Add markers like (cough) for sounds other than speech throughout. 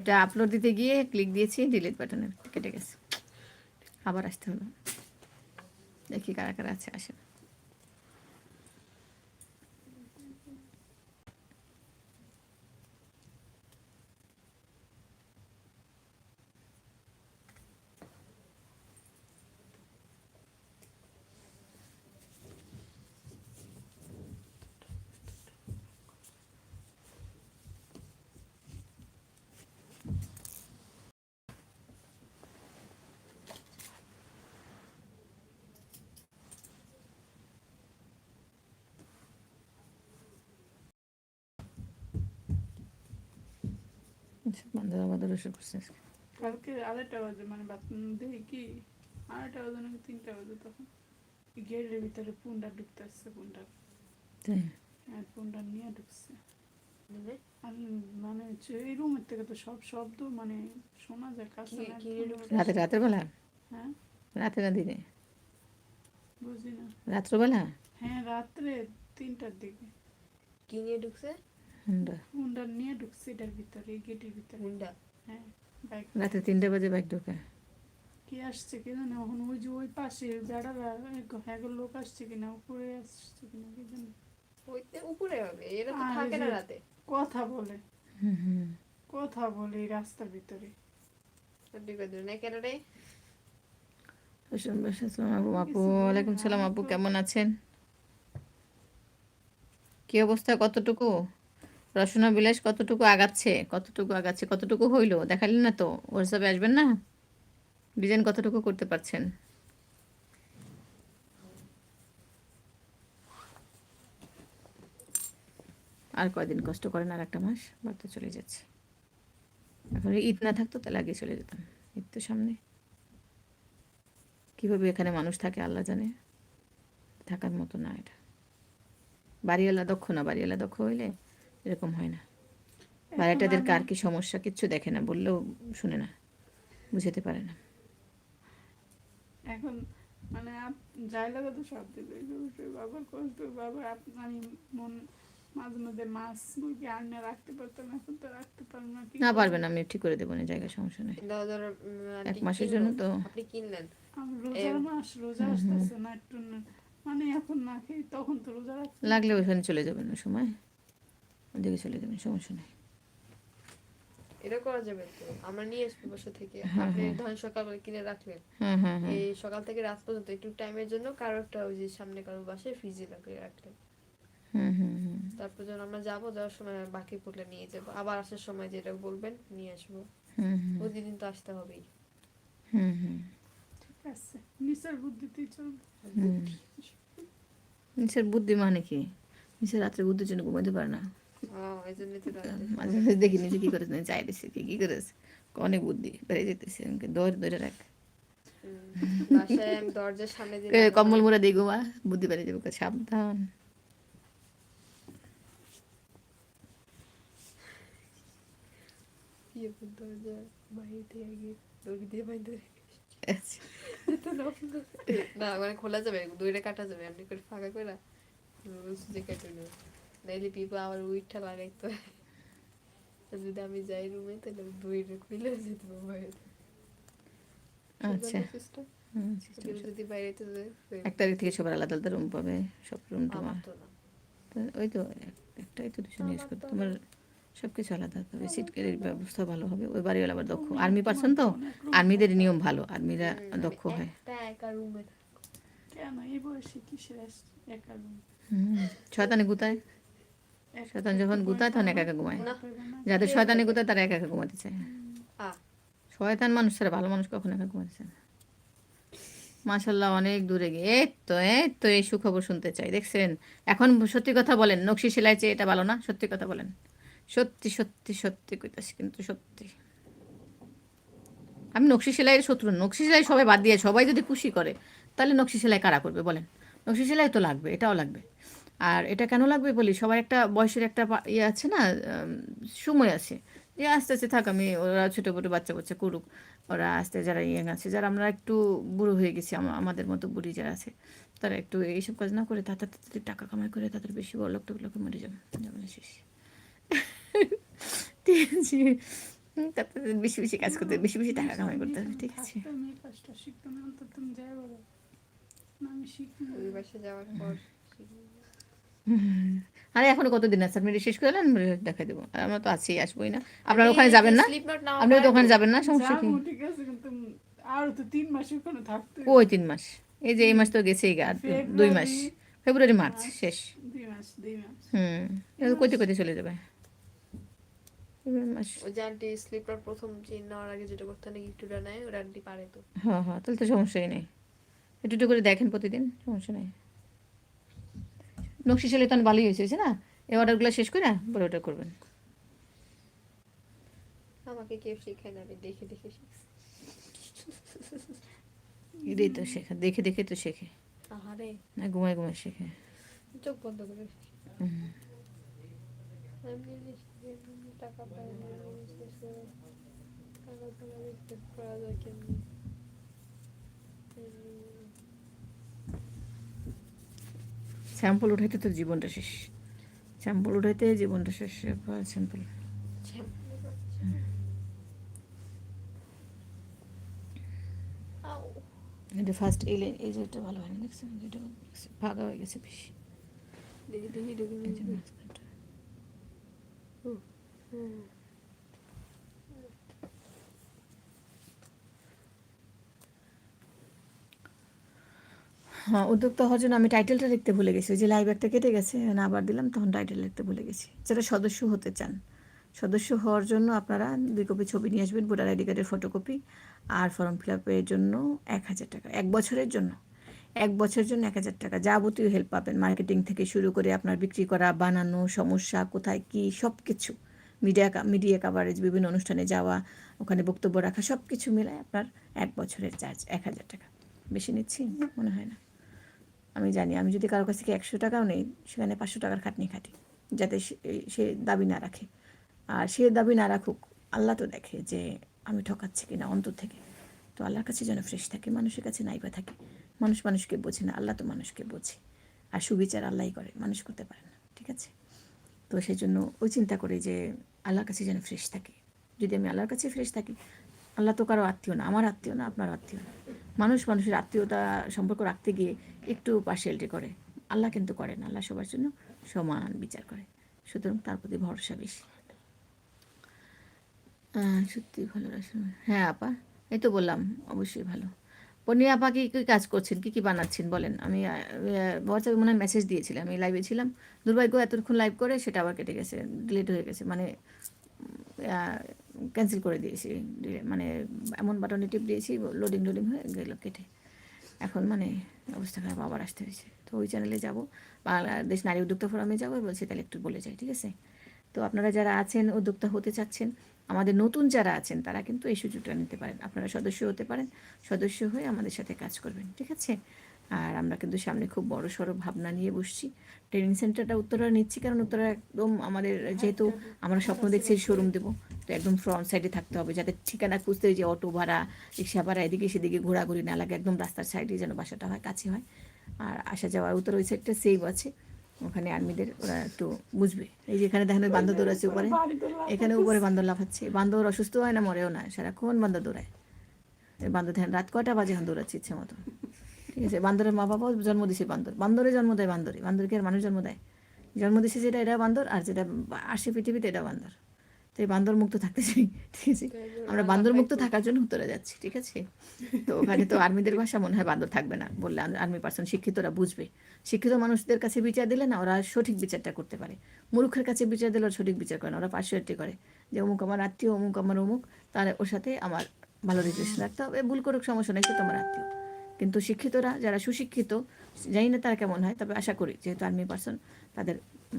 এটা আপলোড দিতে গিয়ে ক্লিক দিয়েছি ডিলিট বাটনে কেটে গেছে। আবার আসতে হলো দেখি কারা কারা আছে, আসেন। বন্ধ আবার শুরু করছে আজকে। কালকে আড়াইটা বাজে মানে বাথরুম দেখি কি আড়াইটা বাজে নাকি তিনটা বাজে তখন গেটের ভিতরে পুন্ডা ঢুকতে আসছে পুন্ডা? আর পুন্ডা নিয়ে ঢুকছে আর মানে হচ্ছে এই রুমের থেকে তো সব শব্দ মানে শোনা যায় কাছে কি- না কি একদম। room? রাতে রাতের বেলা হ্যাঁ রাতে না দিনে বুঝি না রাত্রবেলা হ্যাঁ রাত্রে তিনটার দিকে কি নিয়ে ঢুকছে হুন্ডা। নিয়ে ঢুকছে এটার ভিতরে গেটের ভিতরে। হুন্ডা হ্যাঁ বাইক রাতে তিনটে বাজে বাইক ঢোকে। কি আসছে কি জানে এখন ওই যে ওই পাশে বেড়ারা হ্যাঁ লোক আসছে কিনা উপরে আসছে কিনা কি জানি। উপরে হবে এরা তো থাকে না রাতে। কথা বলে। কথা বলে রাস্তার ভিতরে। আপু ওয়ালাইকুম সালাম আপু। কেমন আছেন? কি অবস্থা কতটুকু? রসনা বিলাস কতটুকু আগাচ্ছে? কতটুকু আগাচ্ছে? কতটুকু হইল? দেখালেন না তো? হোয়াটসঅ্যাপে আসবেন না? ডিজাইন কতটুকু করতে পারছেন? আর কয়দিন কষ্ট করেন আর একটা মাস? বাড়তে চলে যাচ্ছে। এখন ঈদ না থাকতো, তাহলে আগে চলে যেতাম। ঈদ তো সামনে। কীভাবে এখানে মানুষ থাকে আল্লাহ জানে? থাকার মতো না এটা। বাড়িওয়ালা দক্ষ না? বাড়িওয়ালা দক্ষ হইলে এরকম হয় না। বাড়িটাদের কার কি সমস্যা কিচ্ছু দেখে না বললেও শুনে না বুঝাতে পারে না। এখন মানে আপ- যাই লাগে তো সব দিবে বাবার কষ্ট বাবা আপ- আমি মন মাঝে মাঝে মাছ মুরগি আনে রাখতে পারতাম এখন তো রাখতে পারব না না করব? পারবেন আমি ঠিক করে দেবো না জায়গা সমস্যা নেই। এক মাসের জন্য তো আপনি কিনলেন। আমি রোজার মাস রোজা আসতেছে না একটু মানে এখন না খেয়ে তখন তো রোজা রাখতে লাগলে ওখানে চলে যাবেন ওই সময়। ওদিকে চলে যাবেন সমস্যা নেই। এটা করা যাবে তো আমরা নিয়ে আসব বসে থেকে। হ্যাঁ, আপনি ধরেন সকালে কিনে রাখলেন। হ্যাঁ হ্যাঁ হ্যাঁ। এই সকাল থেকে রাত পর্যন্ত একটু টাইমের জন্য কারও একটা ওই যে সামনে কারও বাসায় ফ্রিজে লাগিয়ে রাখলেন। হুম হুম হুম তারপর যখন আমরা যাব যাওয়ার সময় বাকি নিয়ে যাব। আবার আসার সময় যেটা বলবেন নিয়ে আসব। হুম হুম প্রতিদিন তো আসতে হবেই। বুদ্ধিতেই চলবে। হুম। বুদ্ধি মানে কি? নিচের রাত্রে বুদ্ধির জন্য ঘুমাতে পারে না। মাঝে মাঝে দেখি নিজে কি করেছে না চাই দিছে কি কি করেছে? অনেক বুদ্ধি বেড়ে যেতেছে আমাকে দৌড় ধরে রাখ। কম্বল মুড়া দিয়ে ঘুমা বুদ্ধি বেড়ে যাবে সাবধান। আচ্ছা। না মানে খোলা যাবে দুইটা কাটা যাবে এমনি করে ফাঁকা করে কেটে নেবে। নাইলে পিপা আবার উইটটা লাগাইতে। যদি আমি যাই রুমে তাহলে দড়িটা খুলে যেতে পারব বাইরে আচ্ছা। যদি বাইরে তো যায়, তো- থেকে সবার আলাদা আলাদা রুম পাবে সব রুম তোমার। তো না। তো ওই তো একটাই তো দুজন ইউজ করতে। তোমার সব কিছু আলাদা তবে ব্যবস্থা ভালো হবে। ওই বাড়িওয়ালা আবার দক্ষ। আর্মি পার্সন তো আর্মিদের নিয়ম ভালো আর্মিরা দক্ষ হয়। রুমে শয়তানে গুতায়। শয়তান যখন গুতায় তখন একা একা ঘুমায়। যাদের শয়তানে গুতায় তারা একা একা ঘুমাতে চায়। শয়তান মানুষ ছাড়া ভালো মানুষ কখন একা ঘুমাতে চায় না। মাশাল্লাহ অনেক দূরে গিয়ে। এই তো এই তো এই সুখবর শুনতে চাই। দেখছেন? এখন সত্যি কথা বলেন। নকশি সেলাই চেয়ে এটা ভালো না? সত্যি কথা বলেন। সত্যি সত্যি সত্যি কইতাছি কিন্তু সত্যি। আমি নকশি সেলাইয়ের শত্রু। নকশি সেলাই সবাই বাদ দিয়ে সবাই যদি খুশি করে তাহলে নকশি সেলাই কারা করবে বলেন? নকশি সেলাই তো লাগবে এটাও লাগবে। আর এটা কেন লাগবে বলি? সবার একটা বয়সের একটা ইয়ে আছে না সময় আছে। যে আস্তে আস্তে থাক আমি ওরা ছোটো ছোটো বাচ্চা বাচ্চা করুক। ওরা আস্তে যারা ইয়ে আছে যারা আমরা একটু বুড়ো হয়ে গেছি আমাদের মতো বুড়ি যারা আছে তারা একটু এইসব কাজ না করে তাড়াতাড়ি তাড়াতাড়ি টাকা কামাই করে তাদের বেশি বড় লোক টোকলোকে মরে যাবে। যাবে না শেষ। (laughs) ঠিক আছে। তাতে বেশি বেশি কাজ করতে বেশি বেশি টাকা কামাই করতে হবে ঠিক আছে। আমি ওই বাসে যাওয়ার পর। আরে এখনও কতদিন আছে? আপনি শেষ করে দেখাই দেবো। আমরা তো আছি আসবোই না। আপনারা ওখানে যাবেন না? আপনি তো ওখানে যাবেন না সমস্যা কি? যাব ঠিক আছে কিন্তু আর তো তিন মাস ওখানে থাকতে ওই তিন মাস। এই যে এই মাস তো গেছেই গা দুই মাস। ফেব্রুয়ারি মার্চ শেষ। হুম। কইতে কইতে চলে যাবে। মাস। ওই যে আন্টি স্লিপ প্রথম চেন আগে যেটা করতে আন্টি পারে তো। হ্যাঁ হ্যাঁ তাহলে তো সমস্যাই নেই। একটু একটু করে দেখেন প্রতিদিন সমস্যা নেই। নকশি সেলে তখন ভালোই হয়েছে হয়েছে না? এই অর্ডারগুলো শেষ করে পরে ওটা করবেন। আমাকে কেউ শেখায় না আমি দেখে দেখে শিখছি। এটাই তো শেখা দেখে দেখে তো শেখে। আহারে। না ঘুমায় ঘুমায় শেখে। চোখ বন্ধ করে টাকা টাকা তোমার রিসপেক্ট করা যায় কেমনি এমনি। স্যাম্পল উঠাইতে তো জীবনটা শেষ। স্যাম্পল উঠাইতে জীবনটা শেষ স্যাম্পল। এটা ফার্স্ট এই লাইন এই যে এটা ভালো হয়নি দেখছেন? এটা ফাঁকা হয়ে গেছে বেশি। দেখি দেখি ঢুকে এই যে গেছে। মাঝখানটা। হুম। হ্যাঁ উদ্যোক্তা হওয়ার জন্য আমি টাইটেলটা লিখতে ভুলে গেছি। ওই যে লাইভ একটা কেটে গেছে, না আবার দিলাম, তখন টাইটেল লিখতে ভুলে গেছি। যারা সদস্য হতে চান, সদস্য হওয়ার জন্য আপনারা দুই কপি ছবি নিয়ে আসবেন, ভোটার আইডি কার্ডের ফটোকপি আর ফর্ম ফিল আপের জন্য এক হাজার টাকা। এক বছরের জন্য। এক বছরের জন্য এক হাজার টাকা। যাবতীয় হেল্প পাবেন। মার্কেটিং থেকে শুরু করে আপনার বিক্রি করা, বানানো, সমস্যা, কোথায় কি সব কিছু মিডিয়া মিডিয়া কাভারেজ বিভিন্ন অনুষ্ঠানে যাওয়া, ওখানে বক্তব্য রাখা সব কিছু মিলায় আপনার এক বছরের চার্জ এক হাজার টাকা। বেশি নিচ্ছি, মনে হয় না। আমি জানি, আমি যদি কারও কাছ থেকে একশো টাকাও নেই, সেখানে পাঁচশো টাকার খাটনি খাটি, যাতে সে- সে দাবি না রাখে। আর সে দাবি না রাখুক, আল্লাহ তো দেখে যে আমি ঠকাচ্ছি কিনা অন্তর থেকে। তো আল্লাহর কাছে যেন ফ্রেশ থাকে, মানুষের কাছে নাইবা থাকে, মানুষ মানুষকে বোঝে না, আল্লাহ তো মানুষকে বোঝে। আর সুবিচার আল্লাহই করে, মানুষ করতে পারে না, ঠিক আছে? তো সেই জন্য ওই চিন্তা করে যে আল্লাহর কাছে যেন ফ্রেশ থাকে। যদি আমি আল্লাহর কাছে ফ্রেশ থাকি, আল্লাহ তো কারও আত্মীয় না, আমার আত্মীয় না, আপনার আত্মীয় না। মানুষ মানুষের আত্মীয়তা সম্পর্ক রাখতে গিয়ে একটু পার্সিয়ালিটি করে। আল্লাহ কিন্তু করে না আল্লাহ সবার জন্য সমান বিচার করে। সুতরাং তার প্রতি ভরসা বেশি। সত্যি ভালো হ্যাঁ আপা, এই তো বললাম, অবশ্যই ভালো। পনি আপা কি কি কাজ করছেন? কি কি বানাচ্ছেন? বলেন। আমি হোয়াটসঅ্যাপে মনে হয় মেসেজ দিয়েছিলাম আমি লাইভে ছিলাম। দুর্ভাগ্য, এতক্ষণ লাইভ করে সেটা আবার কেটে গেছে ডিলিট হয়ে গেছে। মানে ক্যান্সেল করে দিয়েছি। মানে এমন বাটনে টিপ দিয়েছি লোডিং লোডিং হয়ে গেল কেটে। এখন মানে অবস্থা খারাপ, আবার আসতে হয়েছে। তো ওই চ্যানেলে যাব। বাংলাদেশ নারী উদ্যোক্তা ফোরামে যাব বলছি তাহলে একটু বলে যাই, ঠিক আছে? তো আপনারা যারা আছেন, উদ্যোক্তা হতে চাচ্ছেন, আমাদের নতুন যারা আছেন, তারা কিন্তু এই সুযোগটা নিতে পারেন। আপনারা সদস্য হতে পারেন, সদস্য হয়ে আমাদের সাথে কাজ করবেন, ঠিক আছে? আর আমরা কিন্তু সামনে খুব বড় সড়ো ভাবনা নিয়ে বসছি। ট্রেনিং সেন্টারটা উত্তরা নিচ্ছি, কারণ উত্তরা একদম আমাদের, যেহেতু আমরা স্বপ্ন দেখছি শোরুম দেবো। তো একদম ফ্রন্ট সাইডে থাকতে হবে, যাতে ঠিকানা খুঁজতে যে অটো ভাড়া, রিক্সা ভাড়া, এদিকে সেদিকে ঘোরাঘুরি না লাগে, একদম রাস্তার সাইডে যেন বাসাটা হয়, কাছে হয়। আর আসা যাওয়ার উত্তর ওই সাইডটা সেভ আছে। ওখানে আর্মিদের ওরা একটু বুঝবে। এই যে এখানে দেখেন বান্দর দৌড়াচ্ছে উপরে। এখানে উপরে বান্দর লাফাচ্ছে। বান্দর অসুস্থ হয় না, মরেও না, সারাক্ষণ বান্দর দৌড়ায়। বান্দর দেখেন রাত কয়টা বাজে এখন দৌড়াচ্ছে ইচ্ছে মতো। ঠিক আছে, বান্দরের মা বাবাও জন্ম দিছে বান্দর। বান্দরে জন্ম দেয় বান্দরে বান্দরকে আর মানুষ জন্ম দেয়। জন্ম দিছে যেটা এটা বান্দর, আর যেটা আসে পৃথিবীতে এটা বান্দর। তো এই বান্দর মুক্ত থাকতে চাই। ঠিক আছে? আমরা বান্দর মুক্ত থাকার জন্য উত্তরে যাচ্ছি ঠিক আছে? তো ওখানে তো আর্মিদের ভাষা মনে হয় বান্দর থাকবে না বললে আর্মি পার্সন শিক্ষিতরা বুঝবে। শিক্ষিত মানুষদের কাছে বিচার দিলে না ওরা সঠিক বিচারটা করতে পারে। মূর্খের কাছে বিচার দিলে ওরা সঠিক বিচার করে না ওরা পার্সিয়ালিটি করে। যে অমুক আমার আত্মীয় অমুক আমার অমুক তার ওর সাথে আমার ভালো রিলেশন রাখতে হবে ভুল করুক সমস্যা নেই সে তোমার আত্মীয়। কিন্তু শিক্ষিতরা যারা সুশিক্ষিত জানি না তারা কেমন হয় তবে আশা করি যেহেতু আর্মি পার্সন তাদের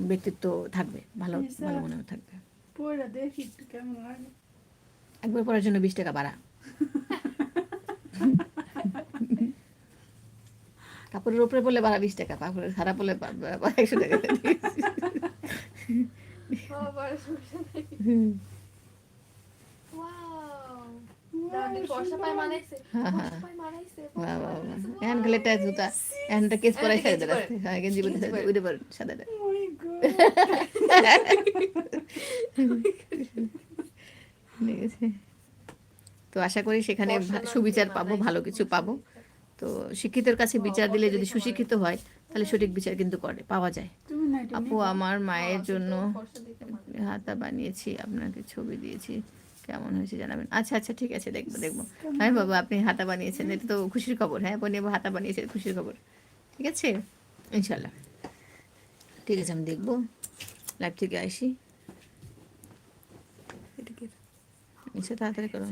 ব্যক্তিত্ব থাকবে ভালো ভালো মনেও থাকবে। পয়লা দেখি একটু কেমন লাগে। একবার পড়ার জন্য বিশ টাকা বাড়া। কাপড়ের উপরে পড়লে বাড়া বিশ টাকা কাপড়ের পড়লে একশো টাকা। এখন খালি জুতা এখন কেস পরাই। রাখতে হ্যাঁ গেঞ্জি পরে। উঠে পড়ে সাদাটা. ঠিক আছে তো আশা করি সেখানে সুবিচার পাবো ভালো কিছু পাবো। তো শিক্ষিতের কাছে বিচার দিলে যদি সুশিক্ষিত হয় তাহলে সঠিক বিচার কিন্তু করে পাওয়া যায়। আপু আমার মায়ের জন্য। হাতা বানিয়েছি আপনাকে ছবি দিয়েছি কেমন হয়েছে জানাবেন? আচ্ছা আচ্ছা ঠিক আছে দেখব দেখব। হ্যাঁ বাবা আপনি হাতা বানিয়েছেন এটা তো খুশির খবর হ্যাঁ বনিয়াবু হাতা বানিয়েছে খুশির খবর। ঠিক আছে? ইনশাল্লাহ ঠিক আছে আমি দেখব। লাইভ থেকে আসি। এদিকে। আচ্ছা তাড়াতাড়ি করো।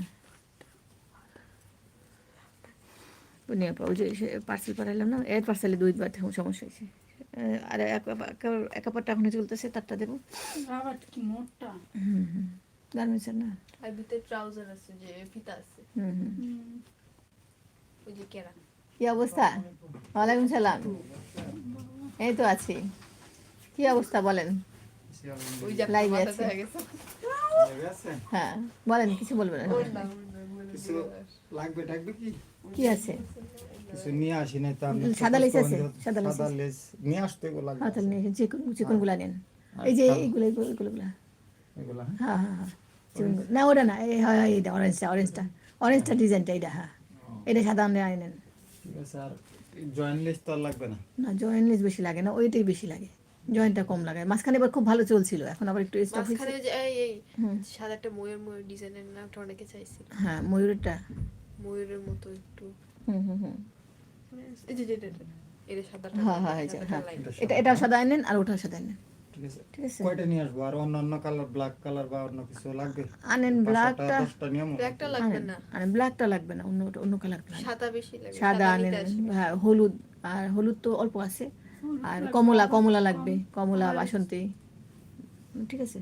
পাবো যে পার্সেল পাঠালাম না? এর পার্সেলে সমস্যা হয়েছে। আর এক কাপড়টা এখনও চলতেছে তারটা দেবো। আবার কি মোটা? হুম হুম। গার্মেন্টসের না? আর ভিতরে ট্রাউজার আছে যে ফিতা আছে। হুম হুম হুম। ওই যে কেরা। কি অবস্থা? ওয়ালাইকুম সালাম। এই তো আছি। কি অবস্থা বলেন? মাথা আছে। হ্যাঁ বলেন কিছু বলবেন লাগবে টাকবে কি? কি আছে? কিছু নিয়ে আসি নাই তো আপনি সাদা লেস আছে, সাদা লেস সাদা লেস নিয়ে আসতে এগুলো লাগবে হাতের নিয়ে চিকন চিকনগুলা নেন। এই যে এইগুলো এইগুলো এইগুলো হ্যাঁ। হ্যাঁ হ্যাঁ না ওটা না এই হয় হয় এইটা অরেঞ্জটা অরেঞ্জটা অরেঞ্জটা ডিজাইনটা এইটা হ্যাঁ। এটা সাদা আপনি আনেন ঠিক আছে আর জয়েন্ট লেস তো লাগবে না? না বেশি লাগে না ওইটাই বেশি লাগে। জয়েন্টটা কম লাগে মাঝখানে এবার খুব ভালো চলছিল এখন আবার একটু স্টপ হয়েছে। মাঝখানে যে এই এই সাদা একটা ময়ূর ময়ূর ডিজাইনের অনেকে চাইছিল হ্যাঁ ময়ূরেরটা। ময়ূরের মতো একটু। হুম হুম হুম। এই যে যেটা এটা, এটা সাদাটা। হ্যাঁ হ্যাঁ এই যে, সাদাটা হ্যাঁ। এটা সাদা আনেন আর ওটাও সাদা আনেন। ঠিক আছে। কয়টা নিয়ে আসব? আর অন্য অন্য কালার ব্ল্যাক কালার বা অন্য কিছু লাগবে? আনেন ব্ল্যাকটা ব্ল্যাকটা লাগবে না। ব্ল্যাকটা লাগবে না অন্য অন্য কালার সাদা বেশি লাগবে সাদা আনেন হ্যাঁ হলুদ। আর হলুদ তো অল্প আছে। আর কমলা কমলা লাগবে কমলা বাসন্তী। ঠিক আছে।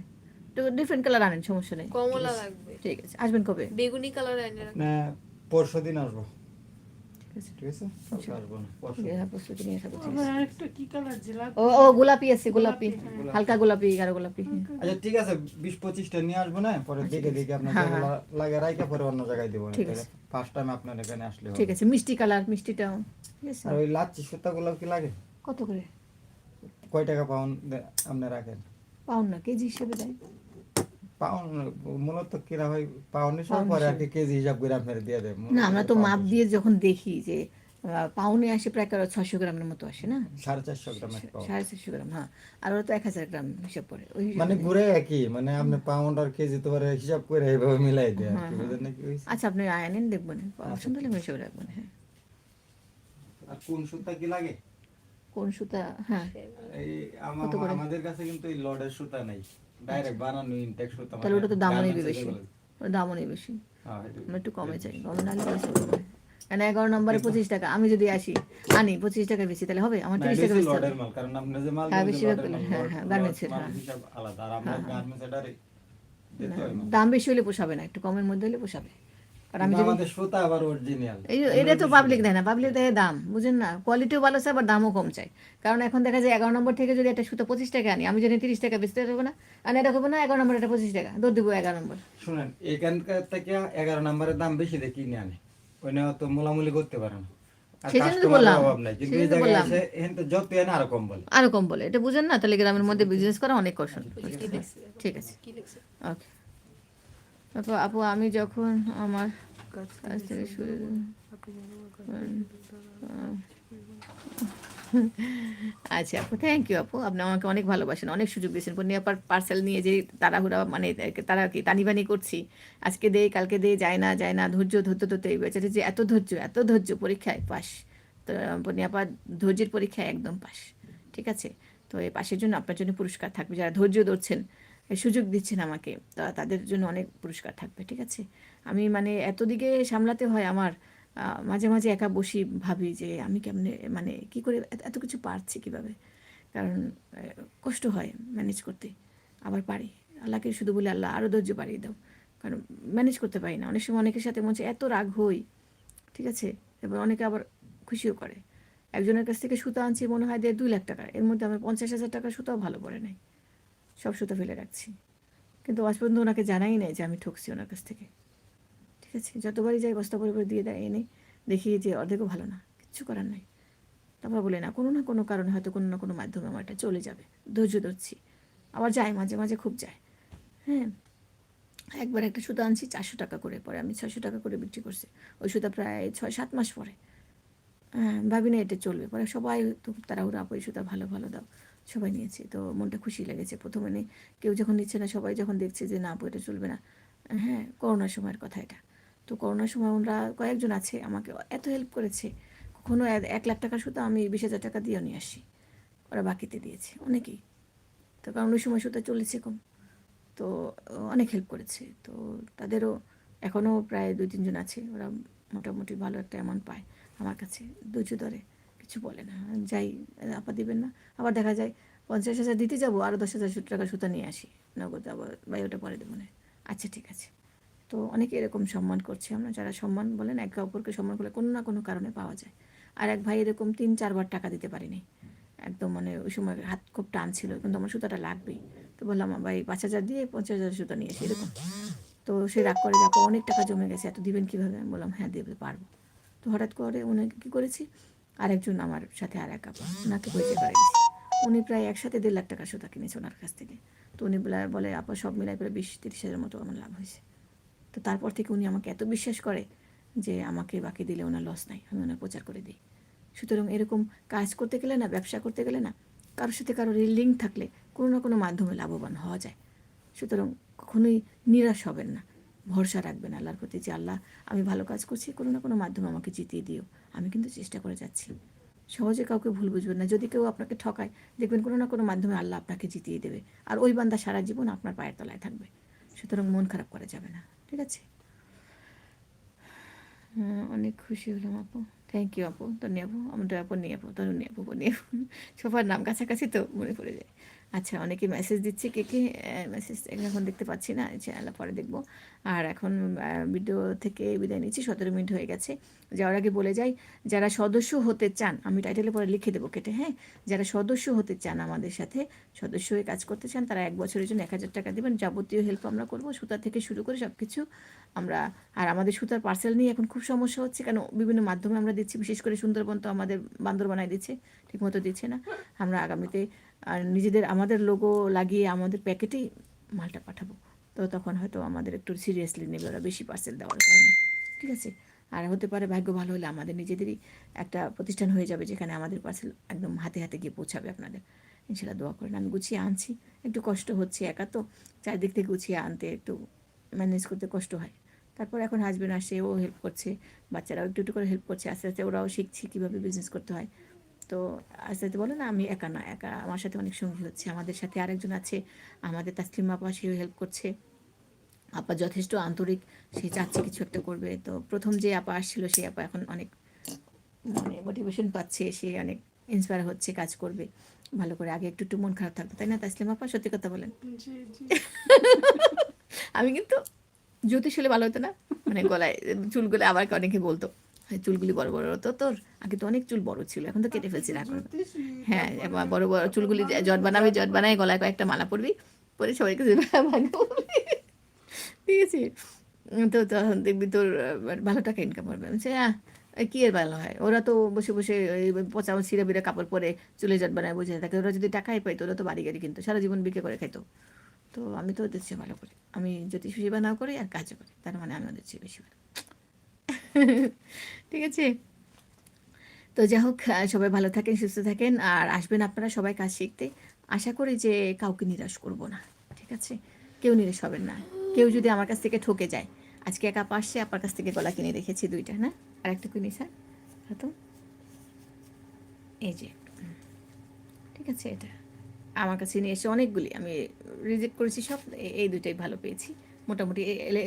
তো ডিফারেন্ট কালার আনেন সমস্যা নেই। কমলা লাগবে। ঠিক আছে। আসবেন কবে? বেগুনি কালার এনে রাখ না পরশু দিন আসব। হ্যাঁ, ও গোলাপি আছে গোলাপি। হালকা গোলাপি গাঢ় গোলাপি। হ্যাঁ। আচ্ছা ঠিক আছে। বিশ পঁচিশটা নিয়ে আসব না? পরে দেখে দেখে আপনার হ্যাঁ, লাগে রাইখা পরে অন্য জায়গায় দেবো। ঠিক আছে। ফার্স্ট টাইম আপনার এখানে আসলে ঠিক আছে। মিষ্টি কালার মিষ্টিটাও। ঠিক আছে। আর ওই লাচ্ছি সুতাগুলো কি লাগে? কত করে? কয় টাকা পাউন্ড আপনি রাখেন? পাউন্ড না কেজি হিসেবে দেয়। পাউন্ড মূলত কিনা হয় পাউন্ড হিসাব। করে আর কেজি হিসাব করে আপনার দিয়ে দেয় না আমরা তো মাপ দিয়ে যখন দেখি যে পাউনে আসে প্রায় ছশো গ্রামের মতো আসে না? সাড়ে চারশো গ্রাম সাড়ে চারশো গ্রাম হ্যাঁ। আর ওরা তো এক হাজার গ্রাম হিসাব করে ওই মানে ঘুরে একই মানে আপনি পাউন্ড আর কেজি তো হিসাব করে এইভাবে মিলাই দেয় আর কি বুঝলেন নাকি আচ্ছা আপনি দেখবেন হলে রাখবেন হ্যাঁ। আর কোন সুতা কি লাগে? কোন সুতা? হ্যাঁ। এই? আমাদের কাছে কিন্তু এই লডের সুতা নাই। ডাইরেক্ট বানানো ইনটেক সুতা তাহলে ওটা তো দামও নেবে বেশি। ওটা দামও নেই বেশি। হ্যাঁ, আমরা একটু কমে চাই। কমে বেশি হবে। কেন এগারো নম্বরে পঁচিশ টাকা। আমি যদি আসি আনি পঁচিশ টাকা বেশি তাহলে হবে? আমার তিরিশ টাকা বেশি হ্যাঁ, বেশিরভাগ হ্যাঁ, লড- হ্যাঁ, হ্যাঁ। হয় না। দাম বেশি হলে পোষাবে না। একটু কমের মধ্যে হলে পোষাবে। আর আমি কিন্তু যদি আমাদের সুতা আবার অরিজিনাল এটা তো পাবলিক দেয় না পাবলিক দেয় দাম বুঝেন না? কোয়ালিটিও ভালো আছে আবার দামও কম চাই কারণ এখন দেখা যায় এগারো নম্বর থেকে যদি একটা সুতো পঁচিশ টাকা আনি আমি যদি তিরিশ টাকা বেচতে দেবো না আর এটা করব না এগারো নম্বর এটা পঁচিশ টাকা দৌড় দেবো এগারো নম্বর। শুনেন এখানকার থেকে এগারো নম্বরের দাম বেশি দিয়ে কিনে আনে। ওই নেওয়া তো মোলামুলি করতে পারে না। আর সেই জন্য তো customer-এর বললাম। অভাব নাই। কিন্তু সেই এই জন্য তো জায়গায় বললাম। এসে এখান থেকে যত এনে আরও কম বলে। আরও কম বলে এটা বুঝেন না? তাহলে গ্রামের মধ্যে বিজনেস করা অনেক কষ্ট। ঠিক আছে। ওকে আপু আপু আমি যখন আমার কাছ থেকে শুরু আচ্ছা আপু থ্যাংক ইউ আপু। আপনি আমাকে অনেক ভালোবাসেন অনেক সুযোগ দিয়েছেন। পূর্ণিমা পার্সেল নিয়ে যে তাড়াহুড়া মানে তারা কি টানিবানি করছি আজকে দেই কালকে দেই যায় না যায় না ধৈর্য ধরতে ধরতে এই বেচারে যে এত ধৈর্য এত ধৈর্য পরীক্ষায় পাস। তো পূর্ণিমা ধৈর্যের পরীক্ষায় একদম পাস। ঠিক আছে? তো এই পাশের জন্য আপনার জন্য পুরস্কার থাকবে। যারা ধৈর্য ধরছেন সুযোগ দিচ্ছেন আমাকে। তা তাদের জন্য অনেক পুরস্কার থাকবে, ঠিক আছে? আমি মানে এত দিকে সামলাতে হয় আমার মাঝে মাঝে একা বসি ভাবি যে আমি কেমনে মানে কি করে এত- কিছু পারছি কীভাবে? কারণ কষ্ট হয় ম্যানেজ করতে। আবার পারি। আল্লাহকে শুধু বলে আল্লাহ আরও ধৈর্য বাড়িয়ে দাও। কারণ ম্যানেজ করতে পারি না। অনেক সময় অনেকের সাথে মনে এত রাগ হই, ঠিক আছে? এবার অনেকে আবার খুশিও করে। একজনের কাছ থেকে সুতা আনছি মনে হয় দেড় দুই লাখ টাকা। এর মধ্যে আমার পঞ্চাশ হাজার টাকার সুতাও ভালো পড়ে নাই। সব সুতা ফেলে রাখছি। কিন্তু আজ পর্যন্ত ওনাকে জানাই নাই যে আমি ঠকছি ওনার কাছ থেকে। ঠিক আছে? যতবারই যাই বস্তা পরে দিয়ে দেয়, এনে দেখি যে অর্ধেকও ভালো না, কিচ্ছু করার নাই। তারপর বলে, না, কোনো না কোনো কারণে হয়তো কোনো না কোনো মাধ্যমে আমার এটা চলে যাবে। ধৈর্য ধরছি। আবার যায়, মাঝে মাঝে খুব যায়। হ্যাঁ একবার একটা সুতা আনছি, চারশো টাকা করে পরে। আমি ছয়শো টাকা করে বিক্রি করছি। ওই সুতা প্রায় ছয়, সাত মাস পরে। হ্যাঁ ভাবি না এটা চলবে। পরে সবাই তাড়াহুড়া এই সুতা ভালো ভালো দাও। সবাই নিয়েছে, তো মনটা খুশি লেগেছে। প্রথমে নেই কেউ যখন নিচ্ছে না, সবাই যখন দেখছে যে না বইটা চলবে না। হ্যাঁ করোনার সময়ের কথা এটা। তো করোনার সময় ওনারা কয়েকজন আছে, আমাকে এত হেল্প করেছে। কখনো এক লাখ টাকার সুতা আমি বিশ হাজার টাকা দিয়েও নিয়ে আসি। ওরা বাকিতে দিয়েছে, অনেকেই। তো কারণ ওই সময় সুতা চলেছে কম। তো অনেক হেল্প করেছে। তো তাদেরও এখনও প্রায় দুই, তিনজন আছে। ওরা মোটামুটি ভালো একটা অ্যামাউন্ট পায় আমার কাছে, ধৈর্য ধরে। কিছু বলে না যাই, আপা দিবেন না। আবার দেখা যায় পঞ্চাশ হাজার দিতে যাব আরও দশ হাজার টাকা সুতা নিয়ে আসি। নগদ আবার, ভাই, ওটা পরে দেবো না। আচ্ছা ঠিক আছে। তো অনেকে এরকম সম্মান করছে আমরা, যারা সম্মান বলেন, একে অপরকে সম্মান করলে কোনো না কোনো কারণে পাওয়া যায়। আর এক ভাই এরকম তিন, চারবার টাকা দিতে পারিনি। একদম মানে ওই সময় হাত খুব টান ছিল, কিন্তু আমার সুতাটা লাগবেই। তো বললাম ভাই, পাঁচ হাজার দিয়ে পঞ্চাশ হাজার সুতা নিয়ে এসে এরকম। তো সে রাগ করে যাব অনেক টাকা জমে গেছে, এত দিবেন কীভাবে? আমি বললাম হ্যাঁ দেবে, পারব। তো হঠাৎ করে ওনাকে কী করেছি আরেকজন আমার সাথে আর এক আপা ওনাকে পরিচয় দিয়েছি। উনি প্রায় একসাথে দেড় লাখ টাকা সুতা কিনেছে ওনার কাছ থেকে। তো উনি বলে বলে, আপা, সব মিলাই প্রায় বিশ তিরিশ হাজার মতো আমার লাভ হয়েছে। তো তারপর থেকে উনি আমাকে এত বিশ্বাস করে যে আমাকে বাকি দিলে ওনার লস নাই, আমি ওনার প্রচার করে দিই। সুতরাং এরকম কাজ করতে গেলে না, ব্যবসা করতে গেলে না, কারোর সাথে কারোর লিঙ্ক থাকলে কোনো না কোনো মাধ্যমে লাভবান হওয়া যায়। সুতরাং কখনোই নিরাশ হবেন না। ভরসা রাখবেন আল্লাহর প্রতি যে আল্লাহ আমি ভালো কাজ করছি কোনো না কোনো মাধ্যমে আমাকে জিতিয়ে দিও। আমি কিন্তু চেষ্টা করে যাচ্ছি। সহজে কাউকে ভুল বুঝবেন না। যদি কেউ আপনাকে ঠকায় দেখবেন কোনো না কোনো মাধ্যমে আল্লাহ আপনাকে জিতিয়ে দেবে। আর ওই বান্দা সারা জীবন আপনার পায়ের তলায় থাকবে। সুতরাং মন খারাপ করা যাবে না। ঠিক আছে? হ্যাঁ, অনেক খুশি হলাম আপু। থ্যাংক ইউ আপু। তনি আপু। আমাদের আপু নিয়ে আপু তরুণী আপু বনি আপু। সবার নাম কাছাকাছি তো মনে পড়ে যায়। আচ্ছা অনেকে মেসেজ দিচ্ছে কে কে? মেসেজ এখন দেখতে পাচ্ছি না চ্যানেল পরে দেখব। আর এখন ভিডিও থেকে বিদায় নিচ্ছি, সতেরো মিনিট হয়ে গেছে। যাওয়ার আগে বলে যাই, যারা সদস্য হতে চান, আমি টাইটেলে পরে লিখে দেবো কেটে হ্যাঁ? যারা সদস্য হতে চান আমাদের সাথে, সদস্য হয়ে কাজ করতে চান, তারা এক বছরের জন্য এক হাজার টাকা দেবেন। যাবতীয় হেল্প আমরা করব, সুতা থেকে শুরু করে সব কিছু আমরা, আর আমাদের সুতার পার্সেল নিয়ে এখন খুব সমস্যা হচ্ছে, কেন বিভিন্ন মাধ্যমে আমরা দিচ্ছি, বিশেষ করে সুন্দরবন তো আমাদের বান্দর বানায় দিচ্ছে, ঠিকমতো দিচ্ছে না। আমরা আগামীতে আর নিজেদের আমাদের লোগো লাগিয়ে আমাদের প্যাকেটেই মালটা পাঠাবো। তো তখন হয়তো আমাদের একটু সিরিয়াসলি নেবে, ওরা বেশি পার্সেল দেওয়ার কারণে। ঠিক আছে? আর হতে পারে ভাগ্য ভালো হলে আমাদের নিজেদেরই একটা প্রতিষ্ঠান হয়ে যাবে যেখানে আমাদের পার্সেল একদম হাতে হাতে গিয়ে পৌঁছাবে আপনাদের। ইনশাল্লাহ দোয়া করেন, আমি গুছিয়ে আনছি। একটু কষ্ট হচ্ছে একা তো, চারিদিক থেকে গুছিয়ে আনতে একটু ম্যানেজ করতে কষ্ট হয়। তারপর এখন হাজবেন্ড আসে, ও হেল্প করছে, বাচ্চারাও একটু একটু করে হেল্প করছে, আস্তে আস্তে ওরাও শিখছে কীভাবে বিজনেস করতে হয়। তো আস্তে আস্তে বলে না আমি একা না একা। আমার সাথে অনেক সঙ্গী হচ্ছে। আমাদের সাথে আরেকজন আছে। আমাদের তাসলিম আপা সেও হেল্প করছে। আপা যথেষ্ট আন্তরিক। সে চাচ্ছে কিছু একটা করবে। তো প্রথম যে আপা আসছিল সেই আপা এখন অনেক মানে মোটিভেশন পাচ্ছে। সে অনেক ইন্সপায়ার হচ্ছে কাজ করবে। ভালো করে আগে একটু একটু মন খারাপ থাকতো তাই না তাসলিম আপা? সত্যি কথা বলেন। আমি কিন্তু জ্যোতিষ হলে ভালো হতো না। মানে গলায় চুলগুলো আবার অনেকে বলতো। "হ্যাঁ, চুলগুলি বড় বড় হতো তোর আগে তো অনেক চুল বড় ছিল এখন তো কেটে ফেলছি এখন। হ্যাঁ বড় বড় চুলগুলি জট বানাবি জট বানাই গলায় কয়েকটা মালা পরবি পরে ভাগ্য বলবি। ঠিক আছে? তো তখন দেখবি তোর ভালো টাকা ইনকাম করবে। আমি হ্যাঁ "আহ, এ কি এর ভালো হয়? ওরা তো বসে বসে এই পচা ছিঁড়ে বিরা কাপড় পরে চুলে জট বানায় বসে থাকে। ওরা যদি টাকাই পাইতো ওরা তো বাড়ি গাড়ি কিনতো সারা জীবন বিক্রি করে খাইতো। তো আমি তো ওদের চেয়ে ভালো করি। আমি যদি সেবা না করি আর কাজও করি তার মানে আমি ওদের চেয়ে বেশি ভালো। (laughs) ঠিক আছে? তো যাই হোক সবাই ভালো থাকেন, সুস্থ থাকেন, আর আসবেন আপনারা সবাই কাজ শিখতে। আশা করি যে কাউকে নিরাশ করব না, ঠিক আছে? কেউ নিরাশ হবেন না। কেউ যদি আমার কাছ থেকে ঠকে যায়। আজকে একা পাশে আপনার কাছ থেকে গলা কিনে রেখেছি দুইটা, না? আর একটা কিনি স্যার হয়তো এই যে ঠিক আছে এটা। আমার কাছে নিয়ে এসে অনেকগুলি, আমি রিজেক্ট করেছি সব এই দুইটাই ভালো পেয়েছি। মোটামুটি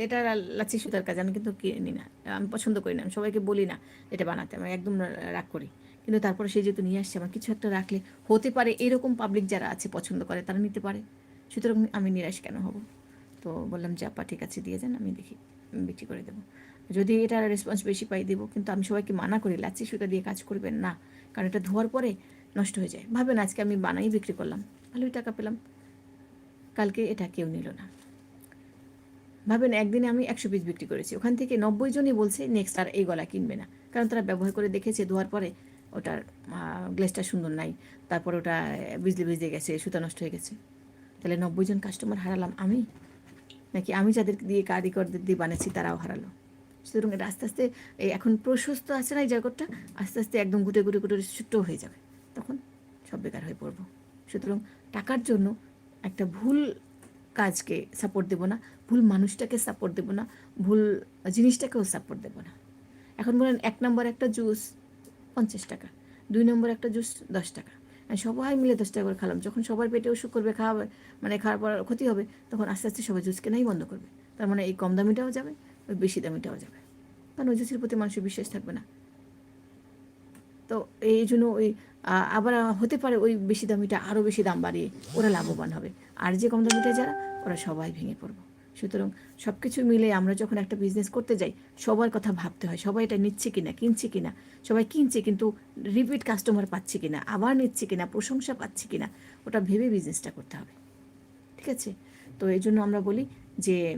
এটা লাচ্ছি সুতার কাজ, আমি কিন্তু কিনি না। আমি পছন্দ করি না, আমি সবাইকে বলি না, এটা বানাতে। আমি একদম রাগ করি। কিন্তু তারপরে সে যেহেতু নিয়ে আসছে, আমার কিছু একটা রাখলে হতে পারে এরকম পাবলিক যারা আছে, পছন্দ করে, তারা নিতে পারে। সুতরাং আমি নিরাশ কেন হব? তো বললাম যে, আপা, ঠিক আছে, দিয়ে যান, আমি দেখি বিক্রি করে দেবো। যদি এটা রেসপন্স বেশি পাই, দেবো। কিন্তু আমি সবাইকে মানা করি, লাচ্ছি সুতা দিয়ে কাজ করবেন না, কারণ এটা ধোয়ার পরে নষ্ট হয়ে যায়। ভাবেন, আজকে আমি বানাই, বিক্রি করলাম, ভালোই টাকা পেলাম। কালকে এটা কেউ নিল না। ভাবেন একদিনে আমি একশো পিস বিক্রি করেছি। ওখান থেকে নব্বই জনই বলছে নেক্সট আর এই গলা কিনবে না। কারণ তারা ব্যবহার করে দেখেছে, ধোয়ার পরে ওটার গ্লেসটা সুন্দর নাই, তারপর ওটা বিজলি ভিজে গেছে, সুতা নষ্ট হয়ে গেছে। তাহলে নব্বই জন কাস্টমার হারালাম আমি? নাকি আমি যাদেরকে দিয়ে কারিগরদের দিয়ে বানাচ্ছি, তারাও হারালো? সুতরাং এটা আস্তে আস্তে, এই এখন প্রশস্ত আছে না এই জগৎটা, আস্তে আস্তে একদম গুটে গুটে গুটে ছোট্ট হয়ে যাবে। তখন সব বেকার হয়ে পড়ব। সুতরাং টাকার জন্য একটা ভুল কাজকে সাপোর্ট দেবো না, ভুল মানুষটাকে সাপোর্ট দেবো না, ভুল জিনিসটাকেও সাপোর্ট দেবো না। এখন বলেন এক নম্বর একটা জুস পঞ্চাশ টাকা, দুই নম্বর একটা জুস দশ টাকা। সবাই মিলে দশ টাকা করে খালাম, যখন সবার পেটে অসুখ করবে, খাওয়াবে মানে খাওয়ার পর ক্ষতি হবে, তখন আস্তে আস্তে সবাই জুস কেনাই বন্ধ করবে। তার মানে এই কম দামিটাও যাবে, ওই বেশি দামিটাও যাবে। কারণ ওই জুসের প্রতি মানুষের বিশ্বাস থাকবে না। তো এই জন্য ওই আবার হতে পারে ওই বেশি দামিটা আরও বেশি দাম বাড়িয়ে ওরা লাভবান হবে। আর যে কম দামিটা যারা, ওরা সবাই ভেঙে পড়বে। সুতরাং সব কিছু মিলে আমরা যখন একটা বিজনেস করতে যাই, সবার কথা ভাবতে হয়, সবাই এটা নিচ্ছে কিনা, কিনছে কিনা, সবাই কিনছে কিন্তু রিপিট কাস্টমার পাচ্ছে কিনা, আবার নিচ্ছে কিনা, প্রশংসা পাচ্ছে কিনা, ওটা ভেবে বিজনেসটা করতে হবে। ঠিক আছে? তো এই জন্য আমরা বলি যে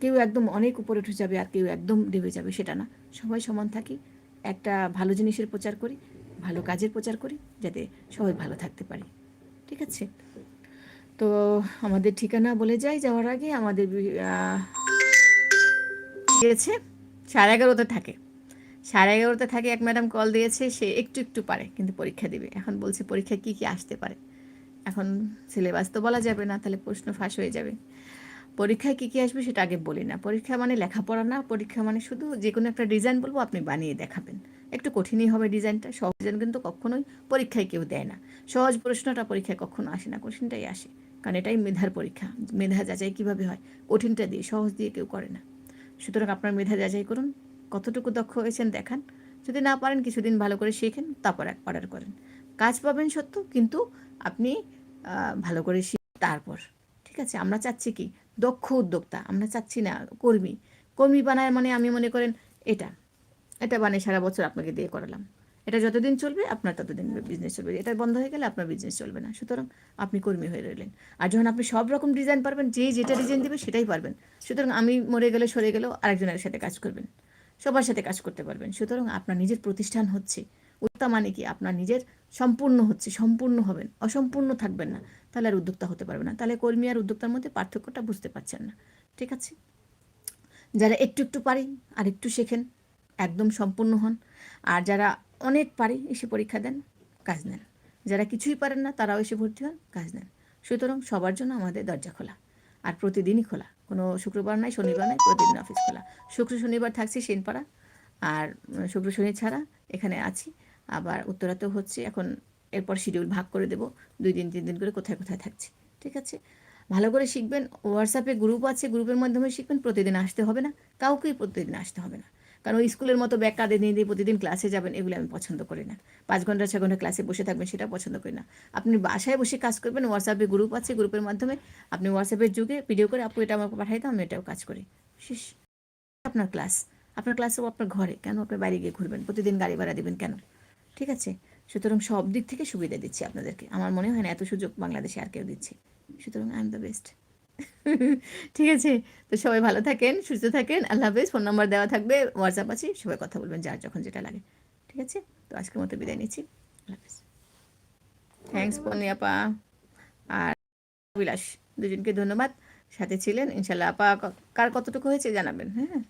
কেউ একদম অনেক উপরে উঠে যাবে আর কেউ একদম ডেবে যাবে, সেটা না। সবাই সমান থাকি, একটা ভালো জিনিসের প্রচার করি ভালো কাজের প্রচার করি, যাতে সবাই ভালো থাকতে পারি। ঠিক আছে? তো আমাদের ঠিকানা বলে যাই যাওয়ার আগে, আমাদের দিয়েছে সাড়ে এগারোতে থাকে। সাড়ে এগারোতে থাকে, এক ম্যাডাম কল দিয়েছে, সে একটু একটু পারে, কিন্তু পরীক্ষা দিবে। এখন বলছে পরীক্ষা কি কি আসতে পারে। এখন সিলেবাস তো বলা যাবে না, তাহলে প্রশ্ন ফাঁস হয়ে যাবে। পরীক্ষায় কী কী আসবে সেটা আগে বলি না। পরীক্ষা মানে লেখাপড়া না, পরীক্ষা মানে শুধু যে কোনো একটা ডিজাইন বলব, আপনি বানিয়ে দেখাবেন। একটু কঠিনই হবে ডিজাইনটা, সহজ ডিজাইন কিন্তু কখনোই পরীক্ষায় কেউ দেয় না। সহজ প্রশ্নটা পরীক্ষায় কখনো আসে না, কঠিনটাই আসে। কারণ এটাই মেধার পরীক্ষা, মেধা যাচাই কীভাবে হয়? কঠিনটা দিয়ে, সহজ দিয়ে কেউ করে না। সুতরাং আপনার মেধা যাচাই করুন, কতটুকু দক্ষ হয়েছেন দেখান। যদি না পারেন, কিছুদিন ভালো করে শেখেন, তারপর অর্ডার করেন। কাজ পাবেন সত্য, কিন্তু আপনি ভালো করে শিখ তারপর। ঠিক আছে? আমরা চাচ্ছি কি? দক্ষ উদ্যোক্তা, আমরা চাচ্ছি না কর্মী। কর্মী বানায় মানে আমি মনে করেন এটা। এটা বানিয়ে সারা বছর আপনাকে দিয়ে করালাম। এটা যতদিন চলবে, আপনার ততদিন বিজনেস চলবে। এটা বন্ধ হয়ে গেলে আপনার বিজনেস চলবে না। সুতরাং আপনি কর্মী হয়ে রইলেন। আর যখন আপনি সব রকম ডিজাইন পারবেন, যে যেটা ডিজাইন দেবে সেটাই পারবেন। সুতরাং আমি মরে গেলে, সরে গেলেও আরেকজনের সাথে কাজ করবেন। সবার সাথে কাজ করতে পারবেন। সুতরাং আপনার নিজের প্রতিষ্ঠান হচ্ছে। উদ্যোক্তা মানে কি? আপনার নিজের সম্পূর্ণ হচ্ছে। সম্পূর্ণ হবেন। অসম্পূর্ণ থাকবেন না। তাহলে আর উদ্যোক্তা হতে পারবে না। তাহলে কর্মী আর উদ্যোক্তার মধ্যে পার্থক্যটা বুঝতে পারছেন না। ঠিক আছে? যারা একটু একটু পারি আর একটু শেখেন। একদম সম্পূর্ণ হন। আর যারা অনেক পারে এসে পরীক্ষা দেন, কাজ নেন। যারা কিছুই পারেন না, তারাও এসে ভর্তি হন, কাজ নেন। সুতরাং সবার জন্য আমাদের দরজা খোলা। আর প্রতিদিনই খোলা। কোনো শুক্রবার নাই, শনিবার নাই, প্রতিদিন অফিস খোলা। শুক্র, শনিবার থাকছি সেনপাড়া। আর শুক্র, শনি ছাড়া এখানে আছি। আবার উত্তরাতেও হচ্ছে। এখন এরপর শিডিউল ভাগ করে দেব। দুই দিন, তিন দিন করে কোথায় কোথায় থাকছি। ঠিক আছে? ভালো করে শিখবেন। হোয়াটসঅ্যাপে গ্রুপ আছে। গ্রুপের মাধ্যমে শিখবেন। প্রতিদিন আসতে হবে না। কাউকেই প্রতিদিন আসতে হবে না। কারণ ওই স্কুলের মতো ব্যাগ কাঁধে নিয়ে দিয়ে প্রতিদিন ক্লাসে যাবেন, এগুলো আমি পছন্দ করি না। পাঁচ ঘণ্টা ছ ঘণ্টা ক্লাসে বসে থাকবেন, সেটা পছন্দ করি না। আপনি বাসায় বসে কাজ করবেন হোয়াটসঅ্যাপে গ্রুপ আছে গ্রুপের মাধ্যমে আপনি হোয়াটসঅ্যাপের যুগে ভিডিও করে আপু, এটা আমাকে পাঠাই দাও, আমি এটাও কাজ করি। শেষ। আপনার ক্লাস আপনার ক্লাসও আপনার ঘরে, কেন আপনি বাইরে গিয়ে ঘুরবেন? প্রতিদিন গাড়ি ভাড়া দেবেন কেন? ঠিক আছে? সুতরাং সব দিক থেকে সুবিধা দিচ্ছি আপনাদেরকে। আমার মনে হয় না এত সুযোগ বাংলাদেশে আর কেউ দিচ্ছে। সুতরাং আই এম দ্য বেস্ট ঠিক আছে? তো সবাই ভালো থাকেন, সুস্থ থাকেন, আল্লাহ হাফেজ। ফোন নাম্বার দেওয়া থাকবে হোয়াটসঅ্যাপ আছে, সবাই কথা বলবেন যার যখন যেটা লাগে। ঠিক আছে? তো আজকের মতো বিদায় নিচ্ছি। আল্লাহ হাফেজ। থ্যাংকস পনি আপা আর বিলাস দুজনকে ধন্যবাদ। সাথে ছিলেন, ইনশাল্লাহ আপা কার কতটুকু হয়েছে জানাবেন হ্যাঁ?